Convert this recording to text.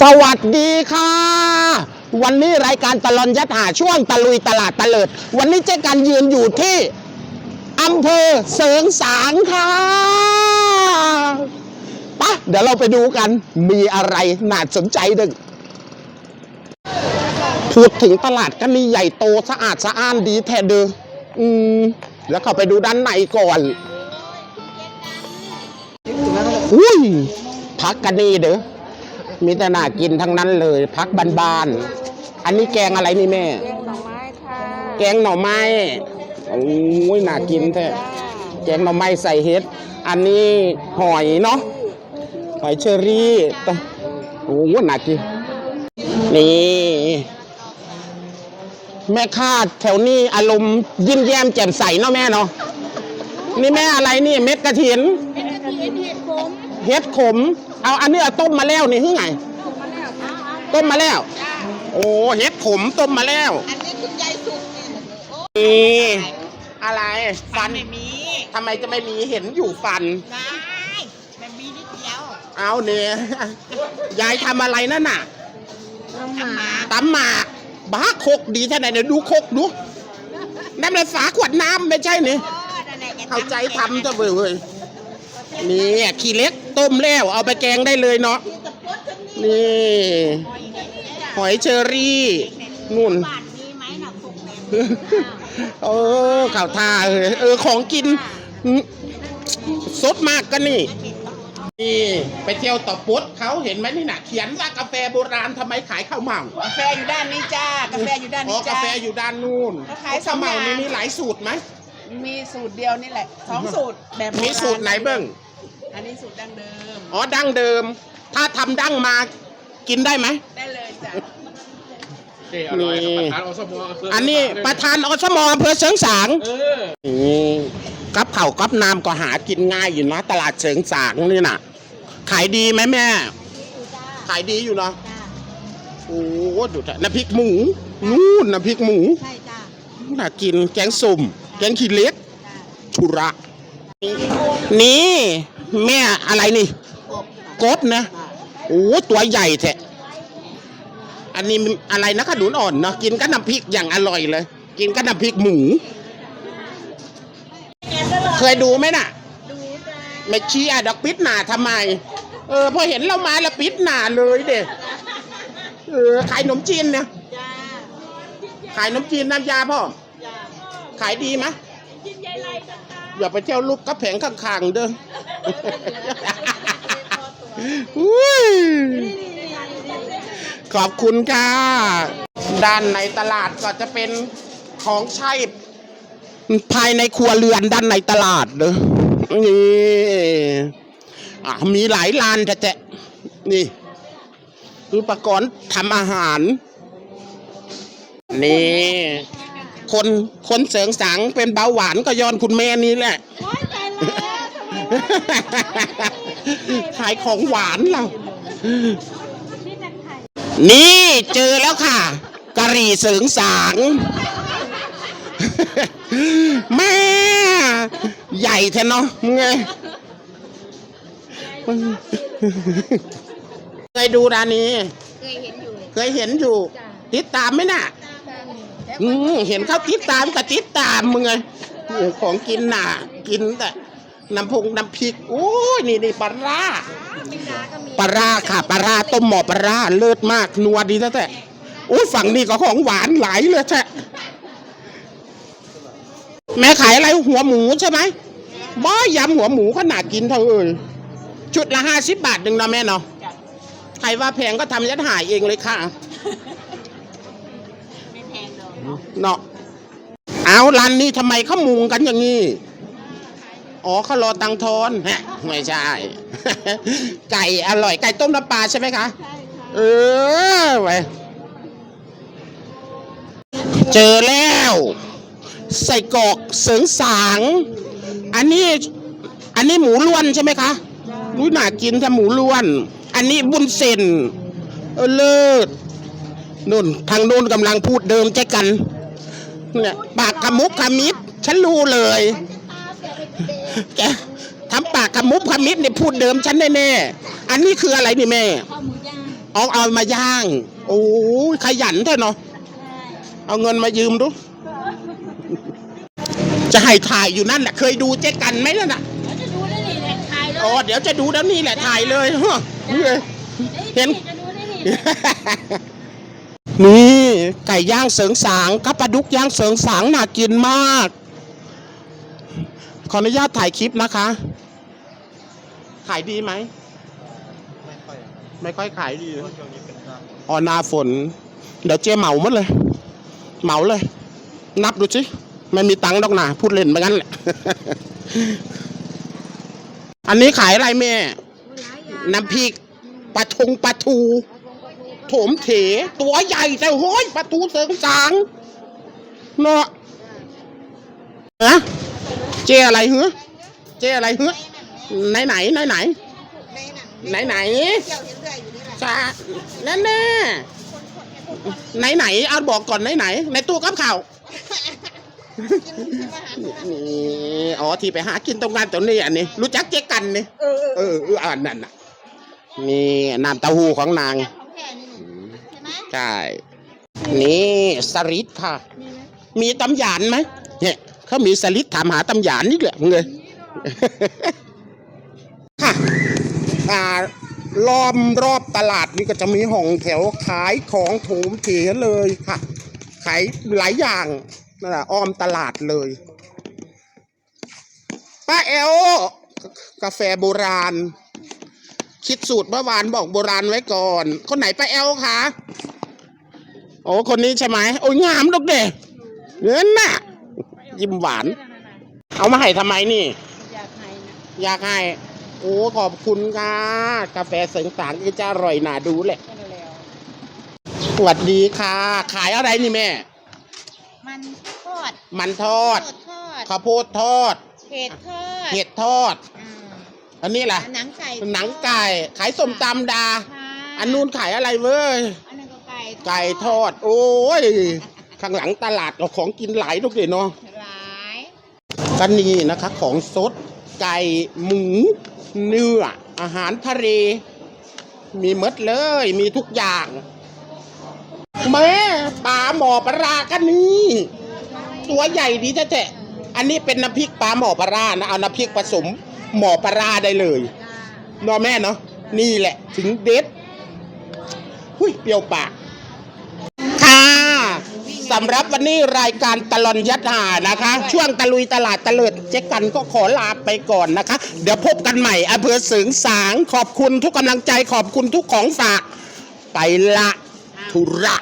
สวัสดีค่ะ วันนี้รายการตลอนยัดหาช่วงตะลุยตลาดตะเลิด วันนี้เจ๊กันยืนอยู่ที่อำเภอเสริงสางค่ะไปะเดี๋ยวเราไปดูกันมีอะไรน่าสนใจดึงพูดถึงตลาดก็นี่ใหญ่โตสะอาดสะอ้านดีแท้เด้ออืมแล้วเข้าไปดูด้านในก่อนอุ้ยพักกันนี่เด้อ มีแต่น่ากินทั้งนั้นเลยพักบานๆอันนี้แกงอะไรนี่แม่ แกงหน่อไม้ค่ะแกงหน่อไม้โอ้ยน่ากินแท้แกงหน่อไม้ใส่เห็ด อันนี้หอยเนาะหอยเชอรี่ตะโอ้ยน่ากินนี่ แม่ค้าแถวนี้อารมณ์ยิ้มแย้มแจ่มใสเนาะแม่เนาะนี่แม่อะไรนี่เม็ดกระถินเป็นกะทิเห็ดขม เห็ดขมเอาอันนี้เอาต้มมาแล้วนี่คือไงถูกมาแล้วค่ะต้มมาแล้วจ้าโอ้เห็ดขมต้มมาแล้ว อันนี้คุณยายสุกเนี่ยโอ้นี่อะไรฟันไม่มีทำไมจะไม่มีเห็นอยู่ฟันได้มันมีนิดเดียวเอาเนี่ยยายทำอะไรนั่นน่ะน้ำหมาตำหมากบ้าโคกดีแค่ไหนเดี๋ยวดูโคกดูน้ำในฝาขวดน้ำไม่ใช่นี่เข้าใจทำจะเว้ยเว้ย นี่ขี้เล็กต้มแล้วเอาไปแกงได้เลยเนาะนี่หอยเชอรี่นู่นบาทมีไหมหนักสุกเนี่ยเออข่าวท่าเออเออของกินอืมสดมากก็นี่นี่ไปเที่ยวต่อปุ๊ดเขาเห็นไหมนี่น่ะ เขียนว่ากาแฟโบราณทำไมขายข้าวเมากาแฟอยู่ด้านนี้จ้ากาแฟอยู่ด้านอ๋อนี้กาจ้าแฟอยู่ด้านนู้นก็ขายสข้าอวงเมาอย่างนี่มีหลายสูตรไหมมีสูตรเดียวนี่แหละสองสูตรแบบโบาณมีสูตรไหนเบิ้ง อันนี้สูตรดั้งเดิม อ๋อดั้งเดิม ถ้าทำดั้งมากินได้ไหม ได้เลยจ้ะนี่ประธานอสมอำเภอันนี้ประธานอสมอำเภอเสริงสาง เออนี่กับเข่าวกับน้ำก็หากินง่ายอยู่นะตลาดเสริงสางนี่น่ะ ขายดีไหมแม่ ขายดีอยู่เนาะจ้าโอ้โหดูแต่น้ำพริกหมูนู่นน้ำพริกหมูใช่จ้าน่ากินแกงส้มแกงขี้เหล็กจ้าชุระ นี่ แม่อะไรนี่กบค่ะกบนะโอ้ตัวใหญ่แท้อันนี้มันอะไรนะขนุนอ่อนเนาะกินกับน้ำพริกอย่างอร่อยเลย กินกับน้ำพริกหมู เคยดูไหมน่ะดูจ้าไม่เชียร์ดอกปิดหนาทำไม เออพอเห็นเรามาแล้วปิดหนาเลยเด็เออขายขนมจีนเนี่ยจ้าขายขนมจีนน้ำยาพ่อจ้าขายดีไหมกินยายไรจ้าอย่าไปเที่ยวลูกกระแผงข้างๆเด้ออุ้ย ขอบคุณค่ะ ด้านในตลาดก็จะเป็นของใช้ภายในครัวเรือนด้านในตลาดเด้อนี่มีหลายร้านแต่นี่อุปกรณ์ทำอาหาร นี่ คนคนเสริงสังเป็นเบาหวานก็ย้อนคุณแม่นี้แหละ ขายของหวานเรา นี่เจอแล้วค่ะกะหรี่เสริงสางแม่ใหญ่แท้เนาะมึงไงเคยดูร้านนี้ เคยเห็นอยู่ เคยเห็นอยู่ ติดตามไหมน่ะอืมเห็นเขาติดตามก็ติดตามมึงไงเออของกินน่ะ กินแต่ น้ำพงน้ำพริกโอ้ยนี่นี่ปลาร้าปลาร้าค่ะปลาร้าต้มหม้อปลาร้าเลิศมากนัวดีแท้ๆโอ้ยฝั่งนี้ก็ของหวานหลายเลยแท้แม่ขายอะไรหัวหมูใช่ไหมบ้อยำหัวหมูขนาดกินเท่าเอ่ยชุดละห้าสิบบาทหนึ่งเนาะแม่เนาะใครว่าแพงก็ทำยัดหายเองเลยค่ะไม่แพงดอกเนาะเอาร้านนี้ทำไมเขามุงกันอย่างนี้ อ๋อเขารอตังค์ทอนฮะไม่ใช่ ไก่อร่อย ไก่ต้มน้ำปลาใช่ไหมคะเออไปเจอแล้ว ใส่กรอกเสริงสาง อันนี้อันนี้หมูล้วนใช่ไหมคะรู้น่ากินถ้าหมูล้วน อันนี้บุญเส้นเออเลิศนู่นทางนู่นกำลังพูดเดิมแจ๊กันเนี่ยปากขมุบขมิดฉันรู้เลย แกทำปากขมุบขมิดเนี่ยพูดเดิมฉันแน่ๆอันนี้คืออะไรนี่แม่ข้าวหมูย่างเอาเอามาย่าง โอ้ยขยันเถอะเนาะเอาเงินมายืมดู จะให้ถ่ายอยู่นั่นแหละเคยดูเจ๊กันไหมนั่นน่ะเราจะดูได้นี่แหละถ่ายเลยอ๋อเดี๋ยวจะดูแล้วนี่แหละถ่ายเลยฮะนี่เลยเห็นจะดูได้นี่นี่ไก่ย่างเสริงสางกับปลาดุกย่างเสริงสางน่ากินมาก ขออนุญาตถ่ายคลิปนะคะ ขายดีไหม ไม่ค่อยไม่ค่อยขายดี เพราะช่วงนี้เป็นหน้าออหนาฝน เดี๋ยวเจ๊เหมาหมดเลย เหมาเลย นับดูสิไม่มีตังค์ดอกหนาพูดเล่นไปงั้นแหละ อันนี้ขายอะไรแม่ น้ำพริกปลาทงปลาทู โถมเถ ตัวใหญ่แต่โห้ยปลาทูเสริงสางเนาะนะ เจอะไรเหรอเจอะไรเหรอไหนไหนไหนไหนไหนไหนจ้านั่นแน่ไหนไหนเอาบอกก่อนไหนไหน ในตู้กับข่าวนี่อ๋อที่ไปหากินตรงงานตรงนี้อันนี้ รู้จักเจ๊กันนี่เออเออเอออ่านนั่นน่ะนี่น้ำเต้าหู้ของนางของแท้นี่ใช่ไหมใช่นี่สลิดค่ะ มีตำหยานไหมเนี่ย เขามีสลิดถามหาตำหยานนี่แหละมึงเลยค่ะอ่าล้อมรอบตลาดนี่ก็จะมีห้องแถวขายของโถมเถเลยค่ะ ขายหลายอย่างนั่นแหละอ้อมตลาดเลย ป้าเอลกาแฟโบราณ คิดสูตรเมื่อวานบอกโบราณไว้ก่อน คนไหนป้าเอลคะโอ้คนนี้ใช่ไหมโอ้ยงามดอกเด้เงินน่ะ ยิ้มหวาน เอามาให้ทำไมนี่ อยากให้นะอยากให้ โอ้ขอบคุณค่ะ กาแฟเสริงสางก็จะอร่อยน่าดูแหละก็เร็วสวัสดีค่ะ ขายอะไรนี่แม่ๆมันทอดมันทอด ทอดข้าวโพดทอดเห็ดทอดเห็ดทอด อ่าอันนี้ล่ะ หนังไก่หนังไก่ ขายส้มตำดา ค่ะอันนู้นขายอะไรเว้ย อันนั้นก็ไก่ไก่ทอด โอ้ย ข้างหลังตลาดเอาของกินหลายทุกเดเนาะหลาย ก็นี่นะคะของสดไก่หมูเนื้ออาหารทะเล มีหมดเลยมีทุกอย่างแม่ปลาหมอปลารากันนี่ตัวใหญ่ดีแท้ๆอันนี้เป็นน้ำพริกปลาหมอปลารานะเอาน้ำพริกผสมหมอปลาราได้เลยนาะแม่เนาะนี่แหละถึงเด็ดหุยเปรี้ยวปาก สำหรับวันนี้รายการตลอนยัดหานะคะ ช่วงตะลุยตลาดตะเลิดเจ๊กันก็ขอลาไปก่อนนะคะ เดี๋ยวพบกันใหม่อำเภอเสืงสางขอบคุณทุกกำลังใจขอบคุณทุกของฝาก ไปละธุระ